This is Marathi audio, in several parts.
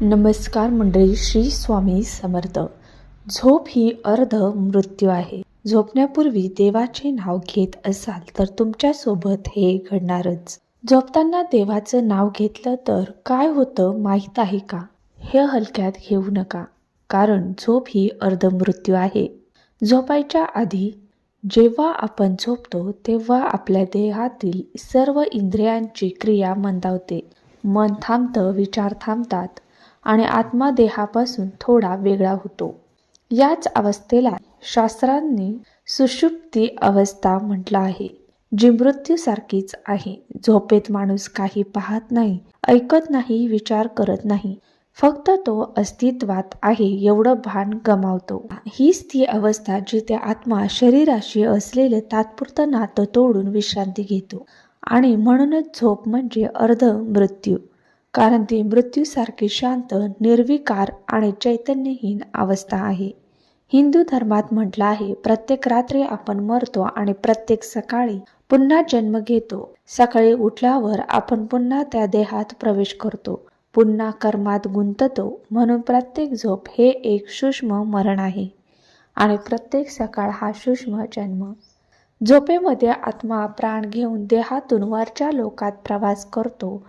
नमस्कार मंडळी श्री स्वामी समर्थ. झोप ही अर्ध मृत्यू आहे. झोपण्यापूर्वी देवाचे नाव घेत असाल तर तुमच्यासोबत हे घडणारच. झोपताना देवाचं नाव घेतलं तर काय होतं माहीत आहे का? हे हलक्यात घेऊ नका कारण झोप ही अर्ध मृत्यू आहे. झोपायच्या आधी जेव्हा आपण झोपतो तेव्हा आपल्या देहातील सर्व इंद्रियांची क्रिया मंदावते. मन थांबतं विचार थांबतात. आणि आत्मा देहापासून थोडा वेगळा होतो. याच अवस्थेला शास्त्रांनी सुषुप्ती अवस्था म्हटलं आहे जी मृत्यूसारखीच आहे. झोपेत माणूस काही पाहत नाही ऐकत नाही विचार करत नाही. फक्त तो अस्तित्वात आहे एवढं भान गमावतो. हीच ती अवस्था जिथे आत्मा शरीराशी असलेलं तात्पुरतं नातं तोडून विश्रांती घेतो. आणि म्हणूनच झोप म्हणजे अर्ध मृत्यू. कारण ती मृत्यूसारखी शांत निर्विकार आणि चैतन्यहीन अवस्था आहे. हिंदू धर्मात म्हटलं आहे प्रत्येक रात्री आपण मरतो आणि प्रत्येक सकाळी पुन्हा जन्म घेतो. सकाळी उठल्यावर आपण पुन्हा त्या देहात प्रवेश करतो. पुन्हा कर्मात गुंततो म्हणून प्रत्येक झोप हे एक सूक्ष्म मरण आहे. आणि प्रत्येक सकाळ हा सूक्ष्म जन्म. झोपेमध्ये आत्मा प्राण घेऊन देहातून वरच्या लोकात प्रवास करतो.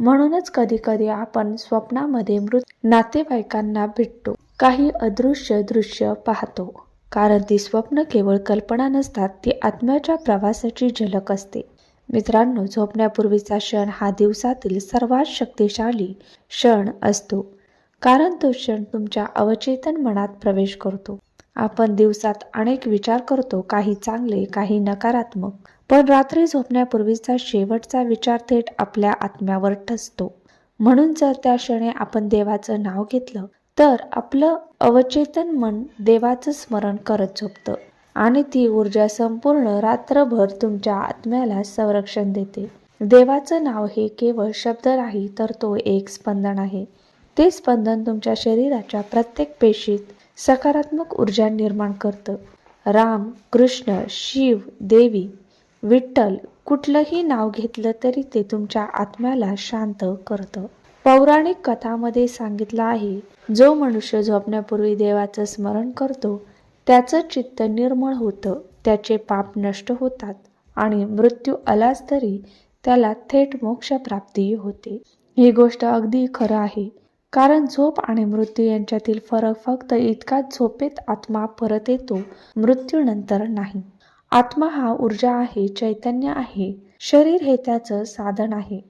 म्हणूनच कधी कधी आपण स्वप्नामध्ये मृत नातेवाईकांना भेटतो. काही अदृश्य दृश्य पाहतो. कारण ती स्वप्न केवळ कल्पना नसतात ती आत्म्याच्या प्रवासाची झलक असते. मित्रांनो झोपण्यापूर्वीचा क्षण हा दिवसातील सर्वात शक्तिशाली क्षण असतो. कारण तो क्षण तुमच्या अवचेतन मनात प्रवेश करतो. आपण दिवसात अनेक विचार करतो काही चांगले काही नकारात्मक. पण रात्री झोपण्यापूर्वीचा शेवटचा विचार थेट आपल्या आत्म्यावर ठसतो. म्हणून जर त्या क्षणी आपण देवाचं नाव घेतलं तर आपलं अवचेतन मन देवाचं स्मरण करत झोपतं आणि ती ऊर्जा संपूर्ण रात्रभर तुमच्या आत्म्याला संरक्षण देते. देवाचं नाव हे केवळ शब्द नाही तर तो एक स्पंदन आहे. ते स्पंदन तुमच्या शरीराच्या प्रत्येक पेशीत सकारात्मक ऊर्जा निर्माण करतं. राम कृष्ण शिव देवी विठ्ठल कुठलंही नाव घेतलं तरी ते तुमच्या आत्म्याला शांत करतं. पौराणिक कथामध्ये सांगितलं आहे जो मनुष्य झोपण्यापूर्वी देवाचं स्मरण करतो त्याचं चित्त निर्मळ होतं त्याचे पाप नष्ट होतात आणि मृत्यू आलाच तरी त्याला थेट मोक्षप्राप्ती होते. ही गोष्ट अगदी खरं आहे कारण झोप आणि मृत्यू यांच्यातील फरक फक्त इतकाच झोपेत आत्मा परत येतो मृत्यूनंतर नाही. आत्मा हा ऊर्जा आहे चैतन्य आहे. शरीर हे त्याचं साधन आहे.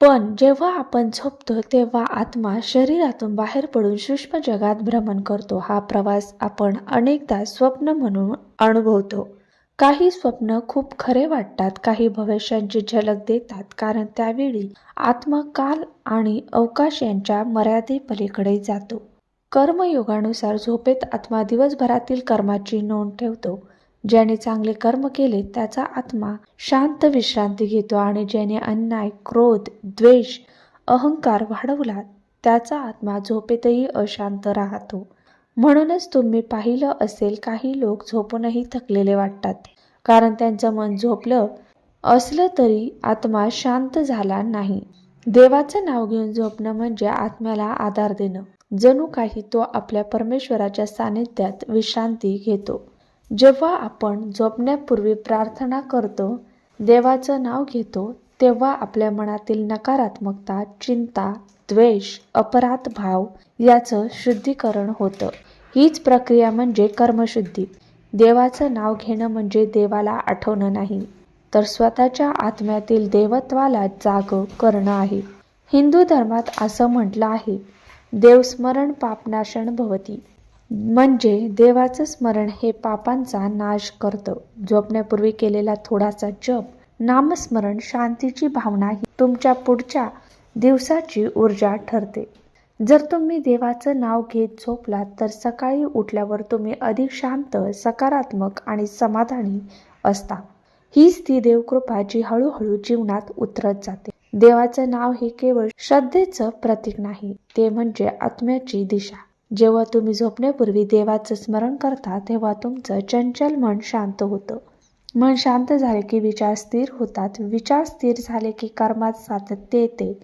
पण जेव्हा आपण झोपतो तेव्हा आत्मा शरीरातून बाहेर पडून सूक्ष्म जगात भ्रमण करतो. हा प्रवास आपण अनेकदा स्वप्न म्हणून अनुभवतो. काही स्वप्न खूप खरे वाटतात काही भविष्यांची झलक देतात कारण त्यावेळी आत्मा काल आणि अवकाश यांच्या मर्यादेपलीकडे जातो. कर्मयोगानुसार झोपेत आत्मा दिवसभरातील कर्माची नोंद ठेवतो. ज्याने चांगले कर्म केले त्याचा आत्मा शांत विश्रांती घेतो आणि ज्याने अन्याय क्रोध द्वेष अहंकार वाढवला त्याचा आत्मा झोपेतही अशांत राहतो. म्हणूनच तुम्ही पाहिलं असेल काही लोक झोपूनही थकलेले वाटतात. कारण त्यांचं मन झोपलं असलं तरी आत्मा शांत झाला नाही. देवाचं नाव घेऊन झोपणं म्हणजे आत्म्याला आधार देणं. जणू काही तो आपल्या परमेश्वराच्या सानिध्यात विश्रांती घेतो. जेव्हा आपण झोपण्यापूर्वी प्रार्थना करतो देवाचं नाव घेतो तेव्हा आपल्या मनातील नकारात्मकता चिंता द्वेष अपराध भाव याचं शुद्धीकरण होतं. हीच प्रक्रिया म्हणजे कर्मशुद्धी. देवाचं नाव घेणं म्हणजे देवाला आठवणं नाही. तर स्वतःच्या आत्म्यातील देवत्वाला जाग करणं आहे. हिंदू धर्मात असं म्हटलं आहे देवस्मरण पापनाशन भवती. म्हणजे देवाचं स्मरण हे पापांचा नाश करतं. झोपण्यापूर्वी केलेला थोडासा जप नामस्मरण शांतीची भावना ही तुमच्या पुढच्या दिवसाची ऊर्जा ठरते. जर तुम्ही देवाचं नाव घेत झोपलात तर सकाळी उठल्यावर तुम्ही अधिक शांत सकारात्मक आणि समाधानी असता. हीच ती देवकृपा जी हळूहळू जीवनात उतरत जाते. देवाचं नाव हे केवळ श्रद्धेचं प्रतीक नाही ते म्हणजे आत्म्याची दिशा. जेव्हा तुम्ही झोपण्यापूर्वी देवाचं स्मरण करता तेव्हा तुमचं चंचल मन शांत होतं. मन शांत झाले की विचार स्थिर होतात. विचार स्थिर झाले की कर्मात सातत्य येते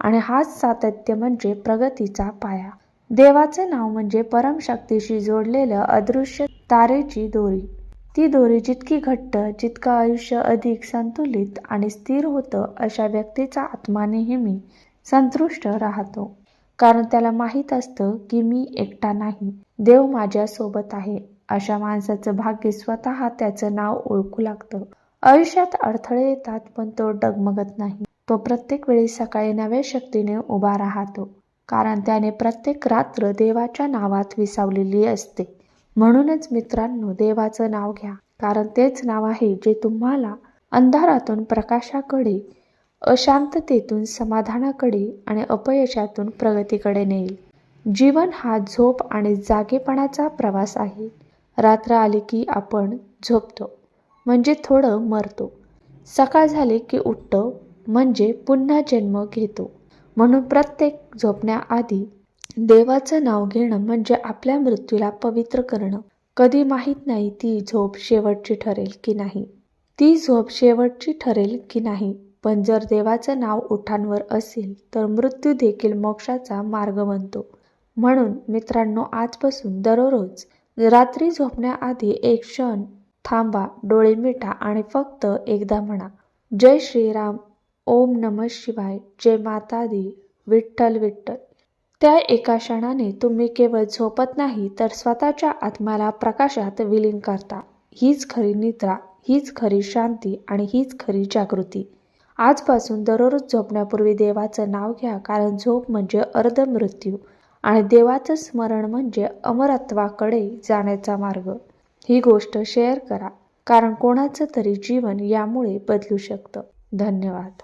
आणि हाच सातत्य म्हणजे प्रगतीचा पाया. देवाचं नाव म्हणजे परमशक्तीशी जोडलेलं अदृश्य तारेची दोरी. ती दोरी जितकी घट्ट जितकं आयुष्य अधिक संतुलित आणि स्थिर होतं अशा व्यक्तीचा आत्मा नेहमी संतुष्ट राहतो. कारण त्याला माहीत असतं की मी एकटा नाही. देव माझ्या सोबत आहे. अशा माणसाचं भाग्य स्वतः त्याचं नाव ओळखू लागतं. आयुष्यात अडथळे येतात पण तो डगमगत नाही. तो प्रत्येक वेळी सकाळी नव्या शक्तीने उभा राहतो. कारण त्याने प्रत्येक रात्र देवाच्या नावात विसावलेली असते. म्हणूनच मित्रांनो देवाचं नाव घ्या. कारण तेच नाव आहे जे तुम्हाला अंधारातून प्रकाशाकडे अशांततेतून समाधानाकडे आणि अपयशातून प्रगतीकडे नेईल. जीवन हा झोप आणि जागेपणाचा प्रवास आहे. रात्र आली की आपण झोपतो म्हणजे थोडं मरतो. सकाळ झाली की उठतो म्हणजे पुन्हा जन्म घेतो. म्हणून प्रत्येक झोपण्याआधी देवाचं नाव घेणं म्हणजे आपल्या मृत्यूला पवित्र करणं. कधी माहीत नाही ती झोप शेवटची ठरेल की नाही. ती झोप शेवटची ठरेल की नाही. पण जर देवाचं नाव ओठांवर असेल तर मृत्यू देखील मोक्षाचा मार्ग बनतो. म्हणून मित्रांनो आजपासून दररोज रात्री झोपण्याआधी एक क्षण थांबा डोळे मिठा आणि फक्त एकदा म्हणा. जय श्रीराम ओम नम शिवाय जय माता दी विठ्ठल विठ्ठल. त्या एका क्षणाने तुम्ही केवळ झोपत नाही तर स्वतःच्या आत्म्याला प्रकाशात विलीन करता. हीच खरी निद्रा हीच खरी शांती आणि हीच खरी जागृती. आजपासून दररोज झोपण्यापूर्वी देवाचं नाव घ्या कारण झोप म्हणजे अर्ध मृत्यू आणि देवाचं स्मरण म्हणजे अमरत्वाकडे जाण्याचा मार्ग. ही गोष्ट शेअर करा कारण कोणाचं तरी जीवन यामुळे बदलू शकतं. धन्यवाद.